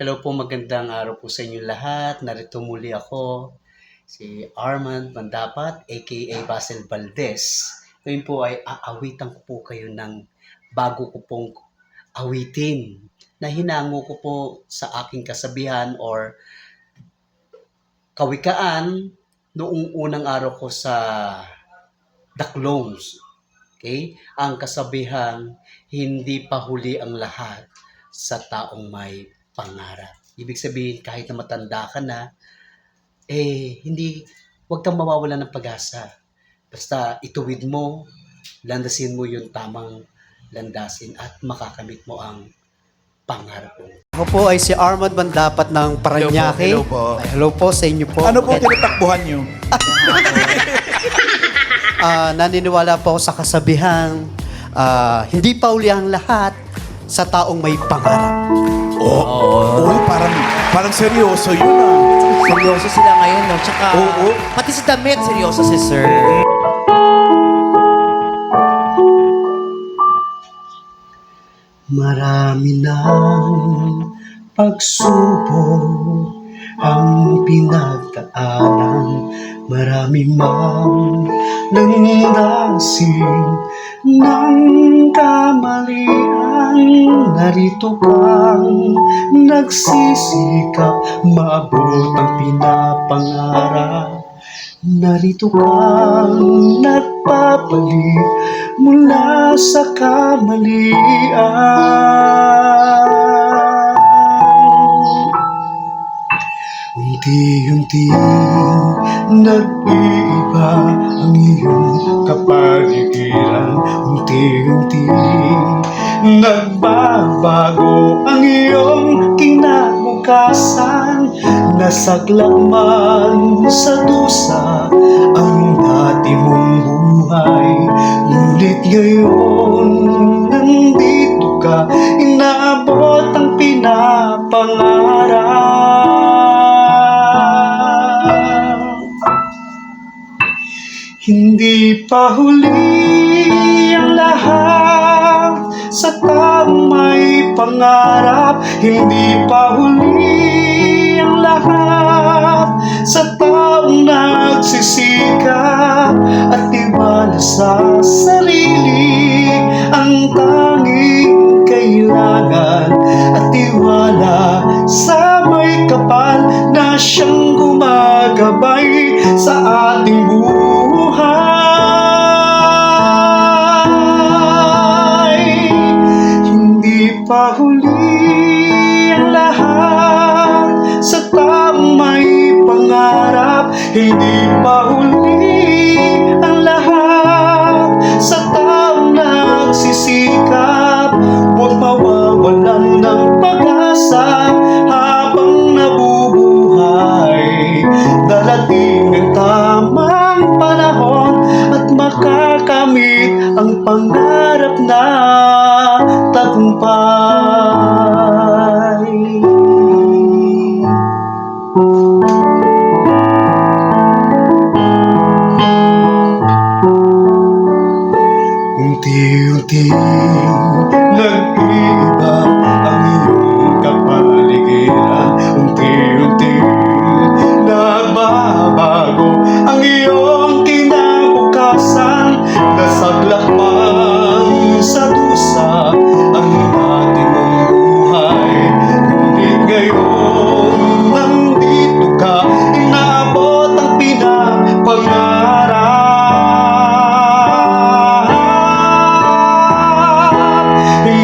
Hello po, magandang araw po sa inyo lahat. Narito muli ako, si Armand Mandapat, aka Basil Valdez. Ngayon po ay aawitan ko po kayo ng bago ko pong awitin na hinango ko po sa aking kasabihan or kawikaan noong unang araw ko sa Dakloms. Okay? Ang kasabihan, hindi pa huli ang lahat sa taong may pangarap. Ibig sabihin, kahit na matanda ka na, eh, hindi, huwag kang mawawala ng pag-asa. Basta ituwid mo, landasin mo yung tamang landasin at makakamit mo ang pangarap mo. Ako po ay si Armand Bandapat ng Paranaque. Hello po, hello po. Ay, hello po sa inyo po. Ano po tinatakbuhan nyo? Ah, naniniwala po ako sa kasabihan, ah, hindi pa uli ang lahat sa taong may pangarap. Oo. Oh, oh, parang, parang seryoso yun ah. Seryoso sila ngayon, no? Tsaka, Oo. pati sa damit, seryoso si Sir. Marami ng pagsubok ang pinagdaanan Marami mang nangyasing ng kamalian Narito kang nagsisikap. Maabot ang pinapangarap. Narito kang nagpapalit mula sa kamalian. Unti-unting nag-iiba ang iyong kapaligiran. Unti-unting nagbabago ang iyong kinabukasan. Nasaklap man sa dusa ang dati mong buhay Ngunit ngayon Hindi pa huli ang lahat sa taong pangarap. Hindi pa huli ang lahat sa taong nagsisikap. At tiwala sa sarili ang tanging kailangan. At tiwala sa may kapal na siyang gumagabay sa ating Hindi pa huli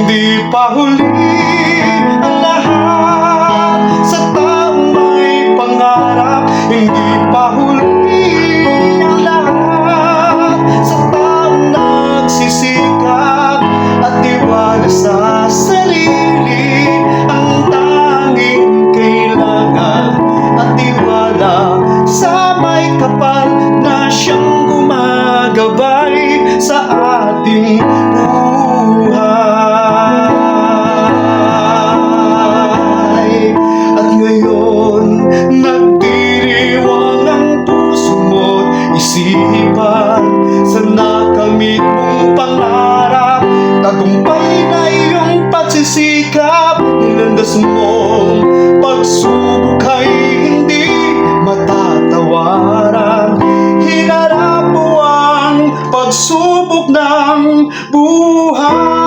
Hindi pa huli ang lahat sa tamay pangarap. Hindi pa huli ang lahat sa taong nagsisikap At diwala sa sarili. Ang tanging kailangan sa may isipan sa nakamit mong pangarap. Tagumpay na iyong pagsisikap Nilandas mong pagsubok ay hindi matatawaran. Hinarap mo ang pagsubok ng buhay.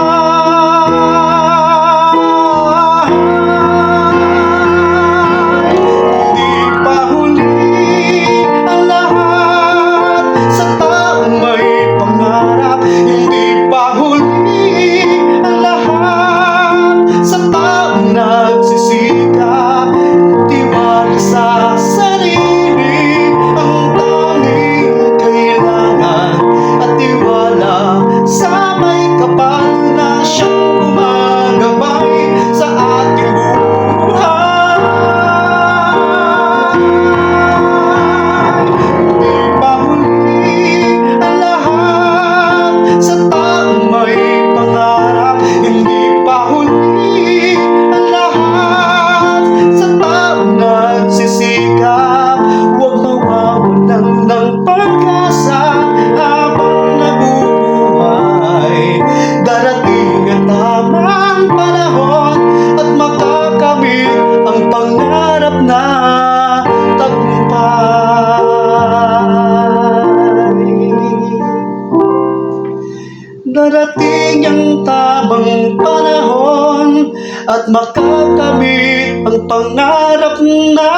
Darating ang tamang panahon at makakamit ang pangarap na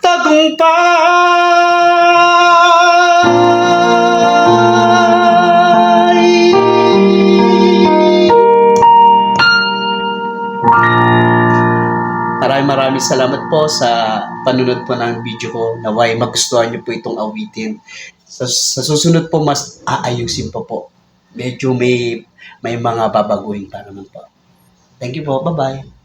tagumpay. Maraming maraming salamat po sa panunod po ng video ko. Naway magustuhan niyo po itong awitin. Sa, sa susunod po mas aayusin pa po. Medyo may may mga babaguhin pa naman po. Thank you po. Bye-bye.